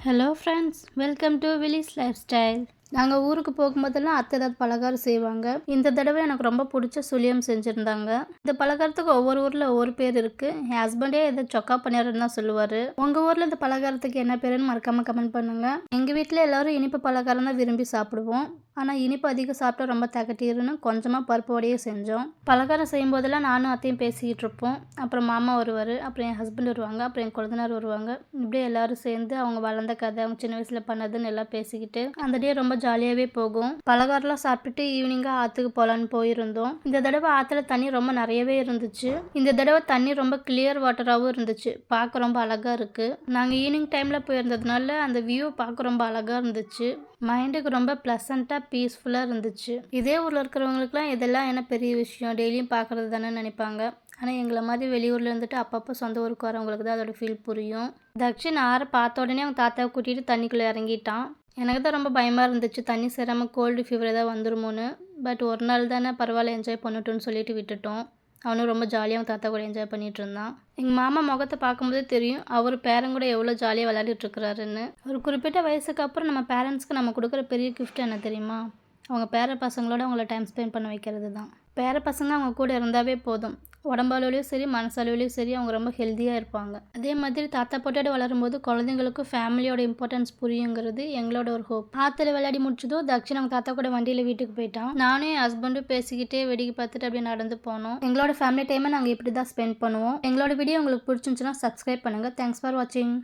hello friends welcome to Willis lifestyle நாங்கள் ஊருக்கு போகும்போதெல்லாம் அத்தை ஏதாவது பலகாரம் செய்வாங்க. இந்த தடவை எனக்கு ரொம்ப பிடிச்ச சுழியம் செஞ்சுருந்தாங்க. இந்த பலகாரத்துக்கு ஒவ்வொரு ஊரில் ஒவ்வொரு பேர் இருக்குது என் ஹஸ்பண்டே இதை சொக்கா பணியாரம்னு தான் சொல்லுவார். உங்கள் ஊரில் இந்த பலகாரத்துக்கு என்ன பேருன்னு மறக்காமல் கமெண்ட் பண்ணுங்கள் எங்கள் வீட்டில் எல்லாரும் இனிப்பு பலகாரம் தான் விரும்பி சாப்பிடுவோம். ஆனால் இனிப்பு அதிகம் சாப்பிட்டா ரொம்ப தகட்டிடுன்னு கொஞ்சமாக பருப்பு வடையே செஞ்சோம். பலகாரம் செய்யும் போதெல்லாம் நானும் அத்தையும் பேசிக்கிட்டு இருப்போம். அப்புறம் மாமா வருவார் அப்புறம் என் ஹஸ்பண்ட் வருவாங்க அப்புறம் என் குழந்தைனார் வருவாங்க. இப்படியே எல்லோரும் சேர்ந்து அவங்க வளர்ந்த கதை அவங்க சின்ன வயசில் பண்ணதுன்னு எல்லாம் பேசிக்கிட்டு அந்த டே ரொம்ப ஜாலியாகவே போகும். பலகாரம்லாம் சாப்பிட்டுட்டு ஈவினிங்காக ஆற்றுக்கு போகலான்னு போயிருந்தோம். இந்த தடவை ஆற்றுல தண்ணி ரொம்ப நிறையவே இருந்துச்சு. இந்த தடவை தண்ணி ரொம்ப கிளியர் வாட்டராகவும் இருந்துச்சு. பார்க்க ரொம்ப அழகாக இருக்குது நாங்கள் ஈவினிங் டைமில் போயிருந்ததுனால அந்த வியூ பார்க்க ரொம்ப அழகாக இருந்துச்சு. மைண்டுக்கு ரொம்ப ப்ளசண்ட்டாக பீஸ்ஃபுல்லாக இருந்துச்சு. இதே ஊரில் இருக்கிறவங்களுக்குலாம் இதெல்லாம் என்ன பெரிய விஷயம்? டெய்லியும் பார்க்குறது தானே நினைப்பாங்க. ஆனால் எங்களை மாதிரி வெளியூரில் இருந்துட்டு அப்பப்போ சொந்த ஊருக்கு வரவங்களுக்கு தான் அதோட ஃபீல் புரியும். தக்ஷின் ஆற பார்த்த உடனே அவங்க தாத்தாவை கூட்டிகிட்டு தண்ணிக்குள்ளே இறங்கிட்டான். எனக்கு தான் ரொம்ப பயமாக இருந்துச்சு. தண்ணி சேராமல் கோல்டு ஃபீவர் ஏதாவது வந்துருமோன்னு. பட் ஒரு நாள் தானே பரவாயில்ல என்ஜாய் பண்ணட்டும்னு சொல்லிட்டு விட்டுட்டோம். அவனும் ரொம்ப ஜாலியாக அவன் தாத்தா கூட என்ஜாய் பண்ணிட்டு இருந்தான். எங்கள் மாமா முகத்தை பார்க்கும்போதே தெரியும் அவர் பேரன் கூட எவ்வளோ ஜாலியாக விளையாடிட்டுருக்கிறாருன்னு ஒரு குறிப்பிட்ட வயசுக்கு அப்புறம் நம்ம பேரண்ட்ஸ்க்கு நம்ம கொடுக்குற பெரிய கிஃப்ட் என்ன தெரியுமா? அவங்க பேர பசங்களோட அவங்கள டைம் ஸ்பெண்ட் பண்ண வைக்கிறது தான் பேர பசங்க அவங்க கூட இருந்தாவே போதும். உடம்பளவுலையும் சரி மனசளவுலையும் சரி அவங்க ரொம்ப ஹெல்த்தியாக இருப்பாங்க. அதே மாதிரி தாத்தா போட்டோட வளரும்போது குழந்தைங்களுக்கும் ஃபேமிலியோட இம்பார்ட்டன்ஸ் புரியுங்கிறது எங்களோட ஒரு ஹோப் ஆற்றுல விளையாடி முடிச்சதும் தக்ஷன் அவங்க தாத்தா கூட வண்டியில் வீட்டுக்கு போயிட்டான். நானும் என் ஹஸ்பண்டும் பேசிக்கிட்டே வெடிக்க பார்த்துட்டு அப்படியே நடந்து போனோம். எங்களோட ஃபேமிலி டைமை நாங்கள் இப்படி தான் ஸ்பெண்ட் பண்ணுவோம். எங்களோட வீடியோ உங்களுக்கு பிடிச்சிருந்துச்சுன்னா சப்ஸ்கிரைப் பண்ணுங்கள் தேங்க்ஸ் ஃபார் வாட்சிங்